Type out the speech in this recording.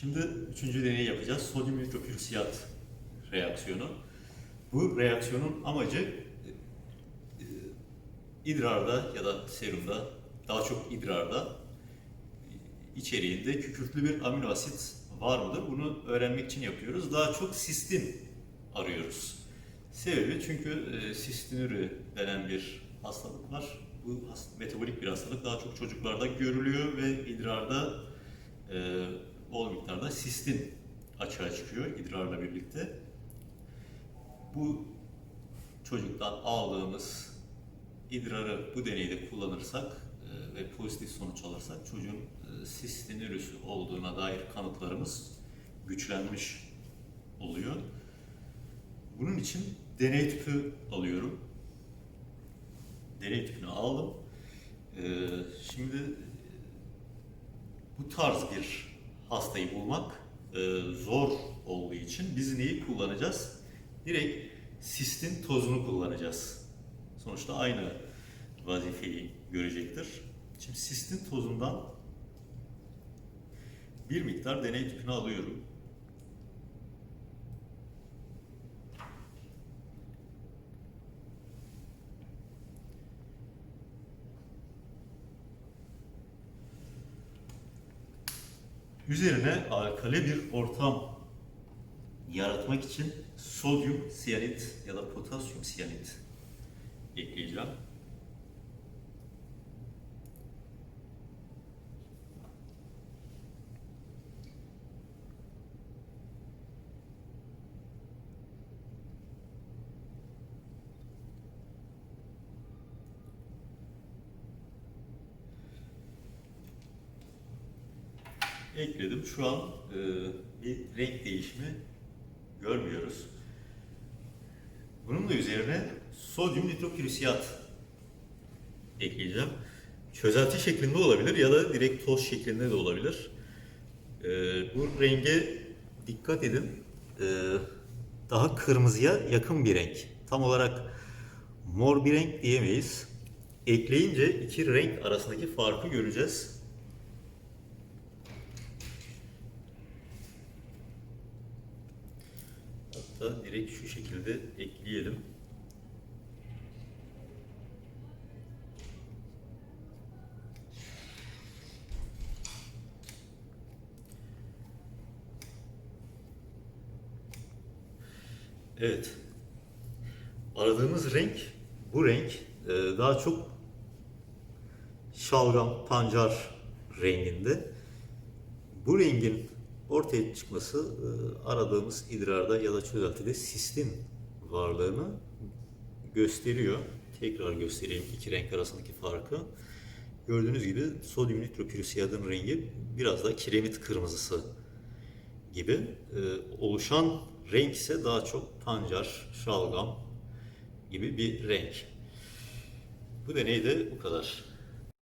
Şimdi üçüncü deneyi yapacağız. Sodyum nitropürusiyat reaksiyonu. Bu reaksiyonun amacı e, e, idrarda ya da serumda, daha çok idrarda e, içeriğinde kükürtlü bir amino asit var mıdır? Bunu öğrenmek için yapıyoruz. Daha çok sistin arıyoruz. Sebebi çünkü sistinürü denen bir hastalık var. Bu metabolik bir hastalık daha çok çocuklarda görülüyor ve idrarda bol miktarda sistin açığa çıkıyor idrarla birlikte. Bu çocuktan aldığımız idrarı bu deneyde kullanırsak e, ve pozitif sonuç alırsak çocuğun e, sistinürüsü olduğuna dair kanıtlarımız güçlenmiş oluyor. Bunun için deney tüpü alıyorum. Deney tüpünü aldım. Ee, şimdi bu tarz bir hastayı bulmak e, zor olduğu için biz neyi kullanacağız? Direkt sistin tozunu kullanacağız. Sonuçta aynı vazifeyi görecektir. Şimdi sistin tozundan bir miktar deney tüpünü alıyorum. Üzerine alkali bir ortam yaratmak için sodyum siyanit ya da potasyum siyanit ekleyeceğim. Ekledim. Şu an e, bir renk değişimi görmüyoruz. Bunun da üzerine sodyum nitropürusiyat ekleyeceğim. Çözelti şeklinde olabilir ya da direkt toz şeklinde de olabilir. E, bu renge dikkat edin. E, daha kırmızıya yakın bir renk. Tam olarak mor bir renk diyemeyiz. Ekleyince iki renk arasındaki farkı göreceğiz. Hatta direkt şu şekilde ekleyelim. Evet. Aradığımız renk bu renk. Ee, daha çok şalgam, pancar renginde. Bu rengin ortaya çıkması e, aradığımız idrarda ya da çözeltide sistin varlığını gösteriyor. Tekrar göstereyim iki renk arasındaki farkı. Gördüğünüz gibi sodyum nitropürusiyadın rengi biraz da kiremit kırmızısı gibi. E, oluşan renk ise daha çok pancar, şalgam gibi bir renk. Bu deney de bu kadar.